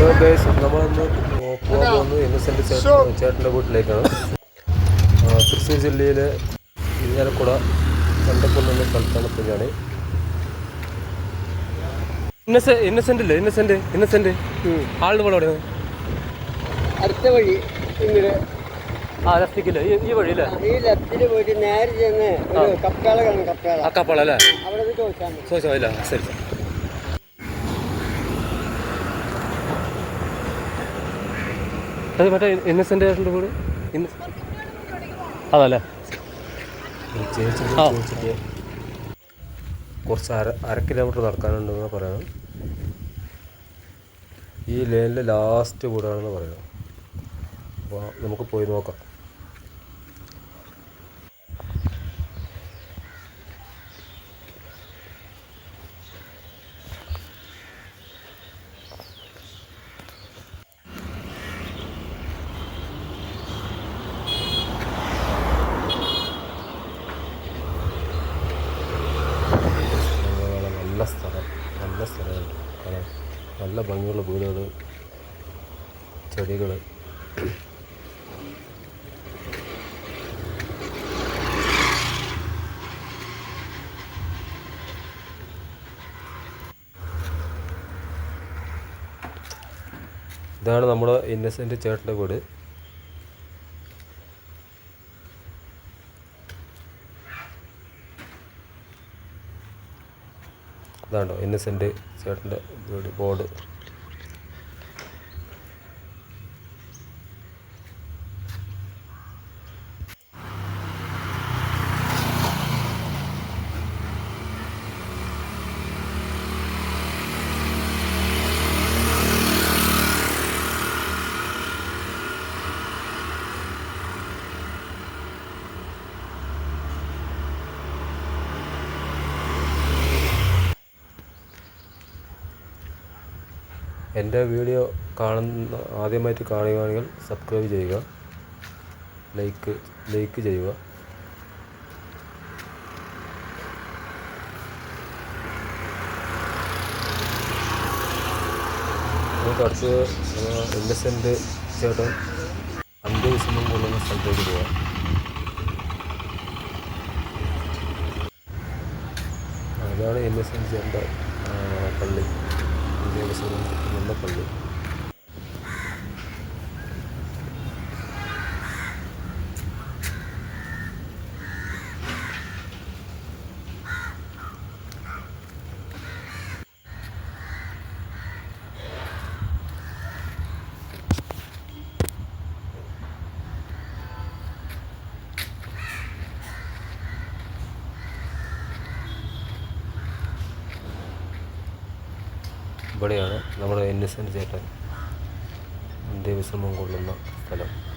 അപ്പോൾ ഗൈസ് നമ്മളൊന്ന് പോകാൻ പോകുന്നത് ഇന്നസെന്റ് ചേട്ടൻ ചേട്ടന്റെ വീട്ടിലേക്കാണ്. തൃശ്ശൂർ ജില്ലയിലെ ഇരിഞ്ഞാലക്കുട എന്ന സ്ഥലത്താണ് ഇപ്പോൾ ഞാൻ ഇന്നസെ ഇന്നസെന്റ് ഇല്ലേ ഇന്നസെന്റ് ഇന്നസെന്റ് ആളുടെ ഇവിടെ എവിടെയാണ്? അടുത്ത വഴി ഇങ്ങോട്ട് ആ ലെഫ്റ്റിക്കില്ല? ഈ വഴിയില്ല? വഴി അല്ലേ ഈ ലഫ്റ്റിൽ പോയിട്ട് നേരെ ചെന്ന് ഒരു കാണും കപ്പാള ആ കപ്പാള അല്ലേ? അവിടെ ചോദിച്ചാൽ ചോദിച്ചാൽ ഇല്ല ശരി സാർ അത് മറ്റേ ഇന്നസെന്റ് വീട്? ഇന്ന അതല്ലേ? കുറച്ച് അര അര കിലോമീറ്റർ നടക്കാനുണ്ടെന്ന് പറയണം ഈ ലൈനിലെ ലാസ്റ്റ് വീടാണെന്ന് പറയുന്നത് അപ്പോൾ നമുക്ക് പോയി നോക്കാം സ്ഥലങ്ങളാണ് നല്ല സ്ഥലം നല്ല സ്ഥലമുണ്ട് കാണാൻ നല്ല ഭംഗിയുള്ള വീടുകൾ ചെടികൾ ഇതാണ് നമ്മുടെ ഇന്നസെന്റ് ചേട്ടന്റെ വീട്. ഇതാണ്ടോ ഇന്നസെന്റ് ചേട്ടന്റെ ബോർഡ് എന്റെ വീഡിയോ കാണുന്ന ആദ്യമായിട്ട് കാണുകയാണെങ്കിൽ സബ്സ്ക്രൈബ് ചെയ്യുക. ലൈക്ക് ലൈക്ക് ചെയ്യുക. നമുക്ക് അടുത്ത് ഇന്നസെന്റ് ചേട്ടൻ അന്ത്യവിശ്രമം കൊള്ളുന്ന സ്ഥലത്തേക്ക് പോകാം അതാണ് ഇന്നസെന്റ് ചേട്ടന്റെ പള്ളി. അന്ത്യവിശ്രമം കൊള്ളുന്ന പള്ളി ഇവിടെയാണ് നമ്മുടെ ഇന്നസെന്റ് ചേട്ടൻ. അന്ത്യവിശ്രമം കൊള്ളുന്ന സ്ഥലം.